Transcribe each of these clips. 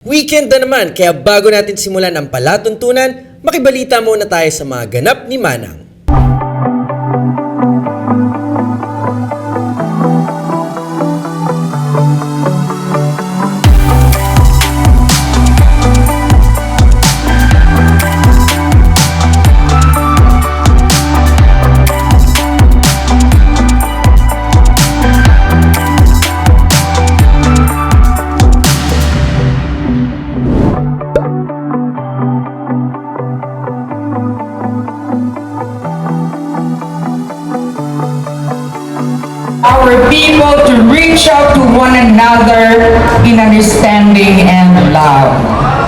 Weekend na naman, kaya bago natin simulan ang palatuntunan, makibalita muna tayo sa mga ganap ni Manang. Our people to reach out to one another in understanding and love.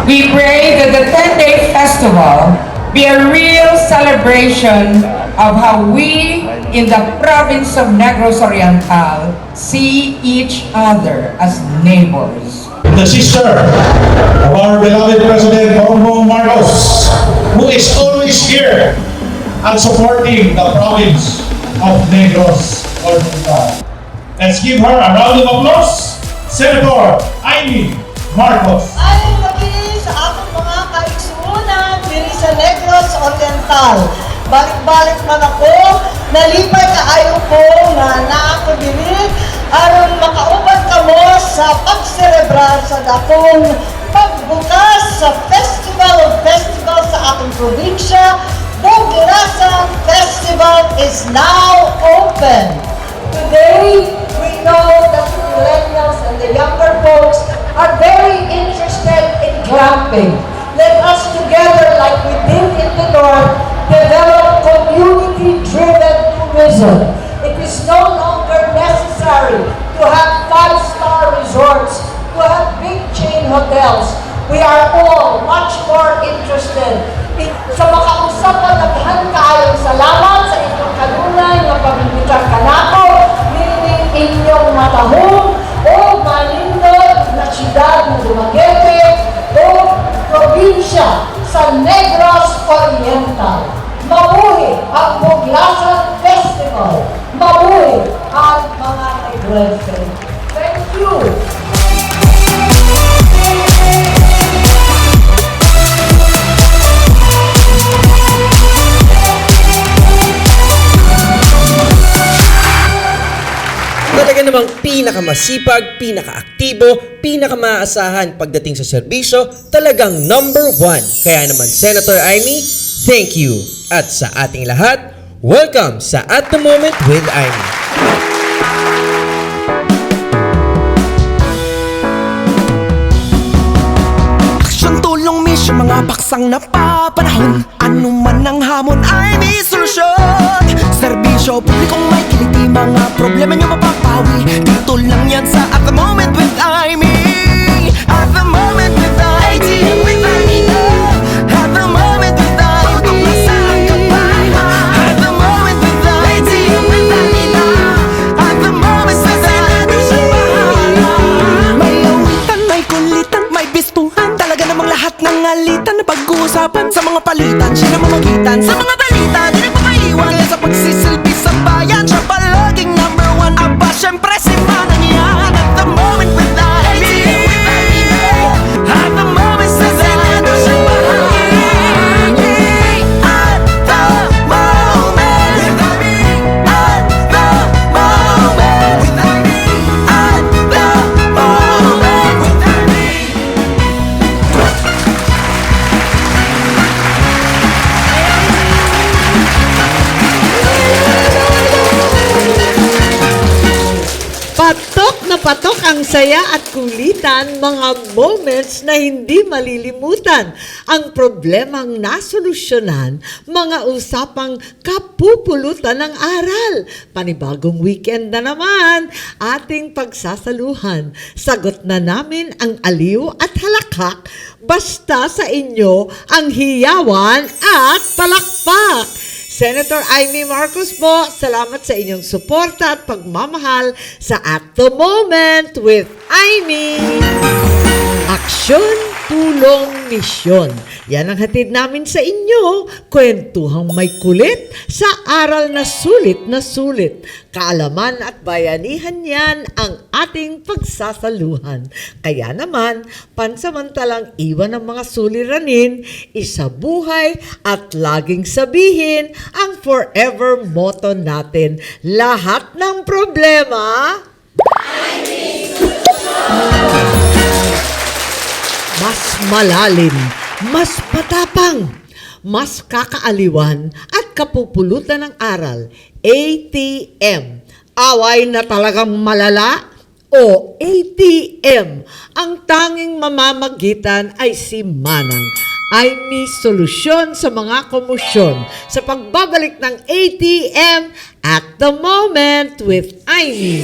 We pray that the 10-day festival be a real celebration of how we in the province of Negros Oriental see each other as neighbors. the sister of our beloved President Bongbong Marcos, who is always here and supporting the province of Negros Oriental. Let's give her a round of applause, Senator Amy Marcos. Ay lagi sa atong mga kaigsuunan diri sa Negros Oriental. Balik-balik man ako, nalipay kaayo ko nga naa ko diri aron makauban kamo sa pagserebrar sa dakong pagbukas sa Festival of Festivals sa atong probinsya. Buglasan Festival is now open. Today, we know that millennials and the younger folks are very interested in glamping. Let us together, like we did in the North, develop community-driven tourism. It is no longer necessary to have five-star resorts, to have big chain hotels. We are all much more interested sa makausapan naghan kaayong salamat sa inyong kanunay nga pamimitan kanako meaning inyong matahong o malindot na siyudad ng Dumaguete o probinsya sa Negros Oriental. Mabuhi ang namang pinakamasipag, pinakaaktibo, pinakamaasahan pagdating sa serbisyo, talagang number one. Kaya naman, Senator Amy, thank you. At sa ating lahat, welcome sa At The Moment with Amy. Mga paksang napapanahon Ano man ang hamon ay may solusyon Serbisyo, publikong may kiliti Mga problema nyo mapapawi. Dito lang yan sa At The Moment with Amy. At The Moment with Moment with lahat ng alitan. Na pag-uusapan Sa mga palitan, siya na mamagitan Sa mga balita, syempre si Patok ang saya at kulitan, mga moments na hindi malilimutan. Ang problemang nasolusyonan, mga usapang kapupulutan ng aral. Panibagong weekend na naman, ating pagsasaluhan. Sagot na namin ang aliw at halakak, basta sa inyo ang hiyawan at palakpak. Senator Amy Marcos po, salamat sa inyong suporta at pagmamahal sa At The Moment with Amy. Aksyon, tulong misyon. Yan ang hatid namin sa inyo. Kwentuhang may kulit sa aral na sulit na sulit. Kaalaman at bayanihan yan ang ating pagsasaluhan. Kaya naman, pansamantalang iwan ng mga suliranin, isabuhay at laging sabihin ang forever motto natin. Lahat ng problema, mas malalim, mas patapang, mas kakaaliwan at kapupulutan ng aral. ATM. Away na talagang malala o ATM. Ang tanging mamamagitan ay si Manang. Ay may solusyon sa mga komosyon sa pagbabalik ng ATM at the moment with Amy.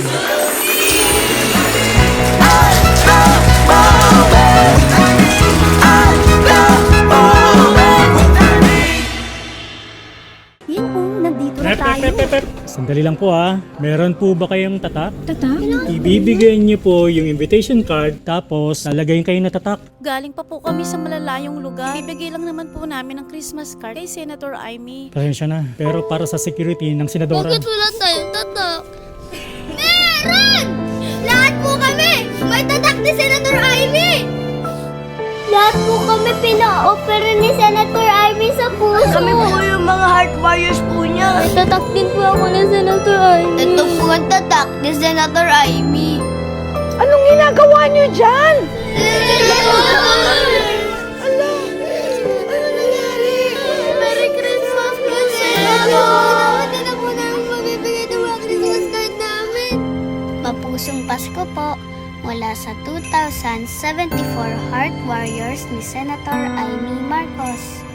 Pep, pep, pep, pep. Sandali lang po ah. Meron po ba kayong tatak? Tatak? Ibibigay niyo po yung invitation card tapos lalagayin kayo na tatak. Galing pa po kami sa malalayong lugar. Ibigay lang naman po namin ang Christmas card kay Senator Amy. Pasensya na. Pero para sa security ng senadora. Bakit wala tayong tatak? Meron! Lahat po kami! May tatak ni Senator Amy! Lahat po kami pina-opera ni Senator Amy sa puso. Kami po yung mga heart warriors po niya. Tatak din po ako ni Senator Amy. Ito po ang tatak ni Senator Amy. Anong ginagawa niyo dyan? Ala! Ano nangyari? Merry Christmas po, Senator! Mapusong Pasko po mula sa 2074 Heart Warriors ni Senator Amy Marcos.